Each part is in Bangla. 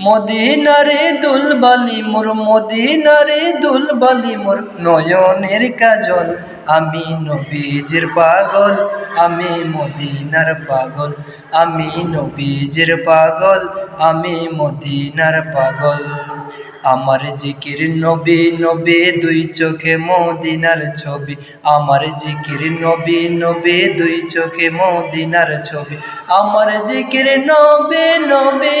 মদিনারে দুলবালি মোর, মদিনারে দুলবালি মোর নয়নের কাজল। আমি নবীজির পাগল, আমি মদিনার পাগল। আমি নবীজির পাগল, আমি মদিনার পাগল। আমার জিকির নবী নবী দুই চোখে মদিনার ছবি। আমার জিকির নবী নবী দুই চোখে মদিনার ছবি। আমার জিকির নবী নবী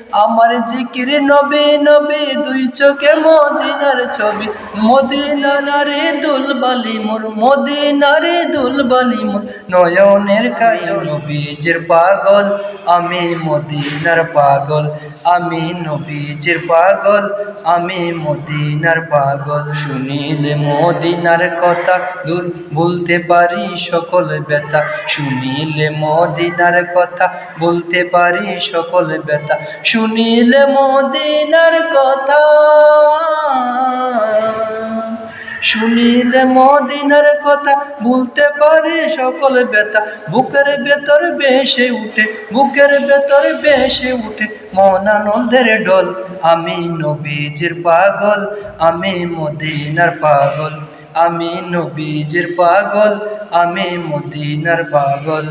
আমার জিকির নবী নবী, দুই চোখে মদিনার ছবি। মদিনারে দুলবালি মোর, মদিনারে দুলবালি মোর। নয়নের কাজ নবীজের পাগল, আমি মদিনার পাগল, আমি নবীজের পাগল, আমি মদিনার পাগল। শুনিলে মদিনার কথা দূর, বলতে পারি সকল ব্যথা। শুনিলে মদিনার কথা, বলতে পারি সকল ব্যথা। শুনিলে মদিনার কথা। শুনিলে মদিনার কথা, বলতে পারে সকল ব্যথা। বুকের ভেতর বেশে উঠে, বুকের ভেতর বেশে উঠে, মনানন্দের ডল আমি নবীজির পাগল, আমি মদিনার পাগল, আমি নবীজির পাগল, আমি মদিনার পাগল।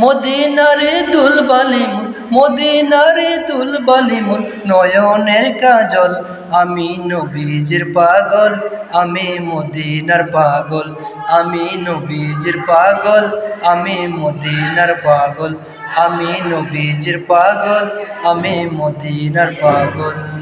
মদিনারে দুলবালি মদিনারে দুলবালি মন, নয়নের কাজল। আমি নবীজির পাগল, আমি মদিনার পাগল। আমি নবীজির পাগল, আমি মদিনার পাগল। আমি নবীজির পাগল, আমি মদিনার পাগল।